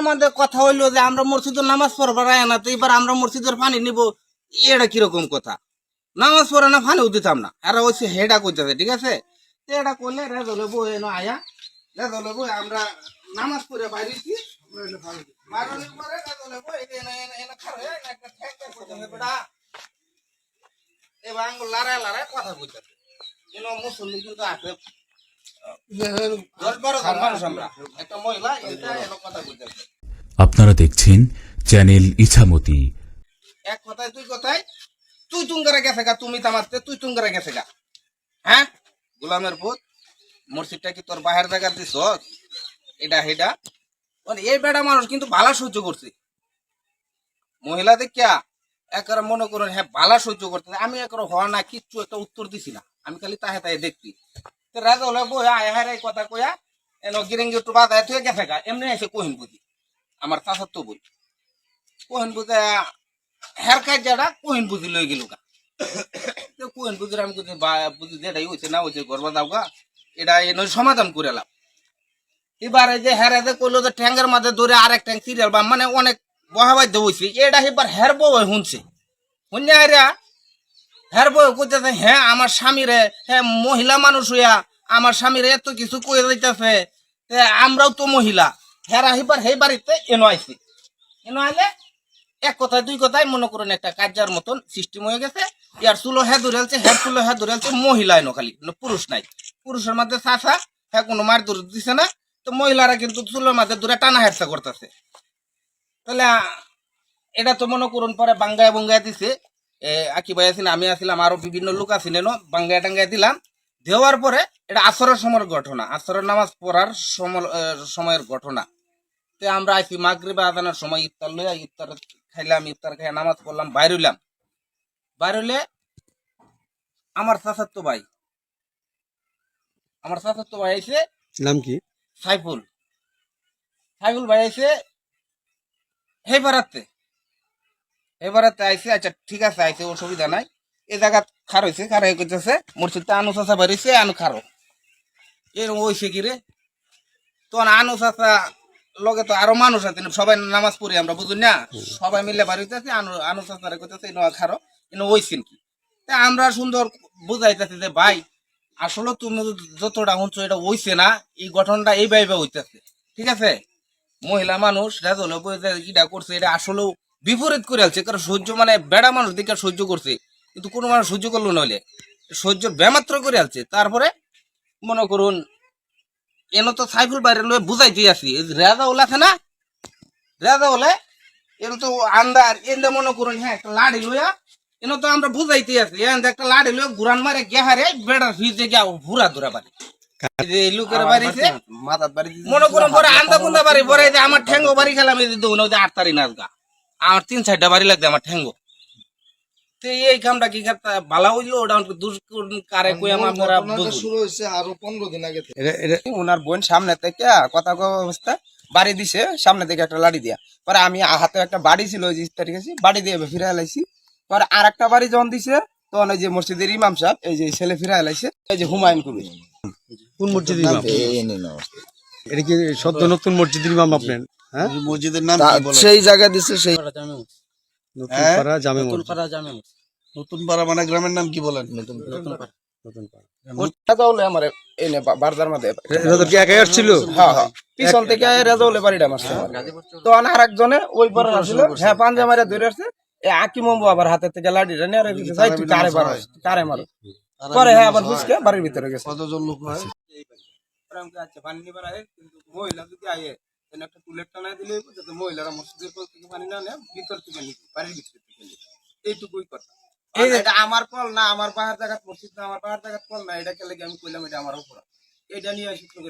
আমাদের কথা হইল যে আমরা মসজিদের নামাজ পড়বার না, তো এবার আমরা মসজিদের পানি নিব, এটা কীরকম কথা? নামাজ পড়ে না, পানিও দিতাম না। আর ওই হেডা করতেছে ঠিক আছে? এটা করলে রেজলে বই এনো আয়া। রেজলে বই আমরা নামাজ পড়ে বাইরেছি এবার আঙ্গুল লাড়ায় লাড়ায় কথা কইতেছে। কেন মুসল্লি কিন্তু আছে আপনারা দেখছেন চ্যানেল ইছামতি। এক কথায় তুই কথায়, তুই তুঙ্গারে গেছে গা, তুমি তামাতে তুই তুঙ্গারে গেছে গা। হ্যাঁ? গোলামের ভূত, মসজিদটা কি তোর বাহির জায়গা দিস? এটা হেটা মানে এই বেটা মানুষ কিন্তু ভালো সহ্য করছে। মহিলা দেখিয়া একবার মনে করুন হ্যাঁ ভালো সহ্য করতে আমি একবার হওয়া না, কিচ্ছু একটা উত্তর দিছি না। আমি খালি তাহে তাহে দেখছি। তো রাজা হলে বইয়া আয় হায় কথা কইয়া এন গিরেঙ্গি একটু বাজায় তুই গেছে গা। এমনি এসে কহিন বুঝি আমার চাচার তো বই কহিন বুঝে হের কাজ যারা কহিন বুঝি লই গেল গা। কহিন বুঝি আমি বুঝি বুঝি যেটাই হয়েছে না হয়েছে গর্বা দাও গা। এটা এনে সমাধান করে এলাম। এবারে যে হেরে যে কইলো যে ট্যাঙ্গের মাঝে ধরে আরেক ট্যাঙ্ক সিরিয়াল বা মানে অনেক বহাবাই হয়েছে এটা এবার হের বউ শুনছে। শুনে হেরা হের বউ, কইতেছে হ্যাঁ আমার স্বামীরে হ্যাঁ মহিলা মানুষ হইয়া আমার স্বামীরে এত কিছু কয়ে দিতেছে আমরাও তো মহিলা। হেরা এবার সেই বাড়িতে এনো আইছি। এনো আইলে এক কথায়, দুই কথায় মনে করুন একটা কার্যার মতন সিস্টেম হয়ে গেছে। ইয়ার চুলো হ্যাঁ ধরেছে হ্যাঁ চুলো হ্যাঁ ধরেছে মহিলা এনো খালি পুরুষ নাই। পুরুষের মধ্যে চাষা হ্যাঁ কোনো মার দূর দিছে না। তো মহিলারা কিন্তু চুলোর মধ্যে দূরে টানা হেরসা করতেছে। তাহলে এটা তো মনে করুন পরে বাঙ্গায় বঙ্গায় দিছে। আকি ভাই আছেন আমি আছিলাম আরও বিভিন্ন লোক আছেন এনো বাঙ্গায় টাঙ্গায় দিলাম। দেওয়ার পরে এটা আসরের সময়ের ঘটনা আসরের নামাজ পড়ার সময়ের ঘটনা। তো আমরা আইসি মাগরিবে আদানের সময় ইফতার লইয়া ইফতার খাইলাম ইফতার খাই নামাজ পড়লাম বাইর হইলাম। বাইর হইলে আমার চাচাতো ভাই আমার চাচাতো ভাই আইছে নাম কি? সাইফুল। সাইফুল ভাই আইছে হে বারাতে হে বারাতে আইছে আচ্ছা ঠিক আছে আইছে অসুবিধা নাই। এই জায়গা খার হয়েছে খার হয়ে করতেছে মসজিদটা আনু চাষা বাড়িছে আনু খারো। এরকম হয়েছে কি রে? তখন আনু চাষা লগে তো আরও মানুষ আছে সবাই নামাজ পড়ি আমরা বুঝুন না? সবাই মিলে বাড়িতে আছে আনু আনু চাষারে করতেছে ইনো খারো ইনো হইছেন কি? তা আমরা সুন্দর বুঝাইতেছি যে ভাই আসলে তুমি যতটা শুনছো এটা হইছে না এই গঠনটা এই ভাইবে হইতেছে। ঠিক আছে? মহিলা মানুষ রাজল কিটা করছে এটা আসলেও বিপরীত করে আছে কারণ সহ্য মানে বেড়া মানুষ দিকে সহ্য করছে। কিন্তু কোনো মানুষ সহ্য করল নইলে সহ্য ব্যামাত্র করে আছে তারপরে মনে করুন এন তো সাইফুল বাইরে লয়ে বুঝাইতে আছি এই যে রেজা ওলা আছে না? রেজা ওলে এন তো আন্দার এন মনে করুন হ্যাঁ একটা লাড়ি লইয়া এন তো আমরা বুঝাইতে আসি। এন একটা লাড়ি লইয়া ঘুরান মারে গেহারে বেড়ার ফিজে গিয়া ভুরা ধরা বাড়ি। মনে করুন পরে আন্দা বুন্দা বাড়ি পরে আমার ঠেঙ্গো বাড়ি খেলাম দৌন আট তারিখ নাচ গা। আমার তিন চারটা বাড়ি লাগবে আমার ঠেঙ্গো। তো এই কামটা কি ভালো হইল ওটা দুষ কারে কই আমার। শুরু হয়েছে আরও পনেরো দিন আগে থেকে। ওনার বোন সামনে থেকে কথা কওয়া অবস্থা বাড়ি দিছে সামনে থেকে একটা লাড়ি দিয়া। পরে আমি হাতে একটা বাড়ি ছিল ওই বাড়ি দিয়ে ফিরে এলাইছি পরে আর একটা বাড়ি যখন দিছে তখন ওই যে মসজিদের ইমাম সাহেব এই যে ছেলে ফিরে এলাইছে এই যে হুমায়ুন কবির। কোন মসজিদের ইমাম? এটা কি সদ্য নতুন মসজিদের ইমাম আপনার? হ্যাঁ? মসজিদের নাম সেই জায়গা দিছে সেই নতুন? পাড়া জামে নতুন পাড়া মানে গ্রামের নাম কি বলেন? নতুন নতুন পাড়া। রেজাউলে আমার এনে বারদার মধ্যে এটা তো কি একাই আসছিল? হ্যাঁ হ্যাঁ। পিছন থেকে রেজাউলে বাড়িটা মারছে তখন আর একজনে ওই পারে আসছিল। হ্যাঁ পাঞ্জা মারে ধরে আসছে। আকি মম্বু আবার হাতে থেকে লাড়িটা নিয়ে রেখে দিছে, তুই কারে মারো কারে মারো পরে হ্যাঁ আবার বুঝকে বাড়ির ভিতরে গেছে। কতজন লোক হয়? আচ্ছা। পানি নিবার আগে কিন্তু মহিলা যদি আয়ে তাহলে একটা টুলেট টানায় দিলে যাতে মহিলারা মসজিদের কল থেকে পানি না নেয় ভিতর থেকে নিবে বাড়ির ভিতর থেকে নিবে এইটুকুই কথা। এটা আমার কল না আমার পাহাড় জায়গা মসজিদ না আমার পাহাড় জায়গা কল না এটা খেলে আমি কইলাম এটা আমার উপর এটা নিয়ে আসি করে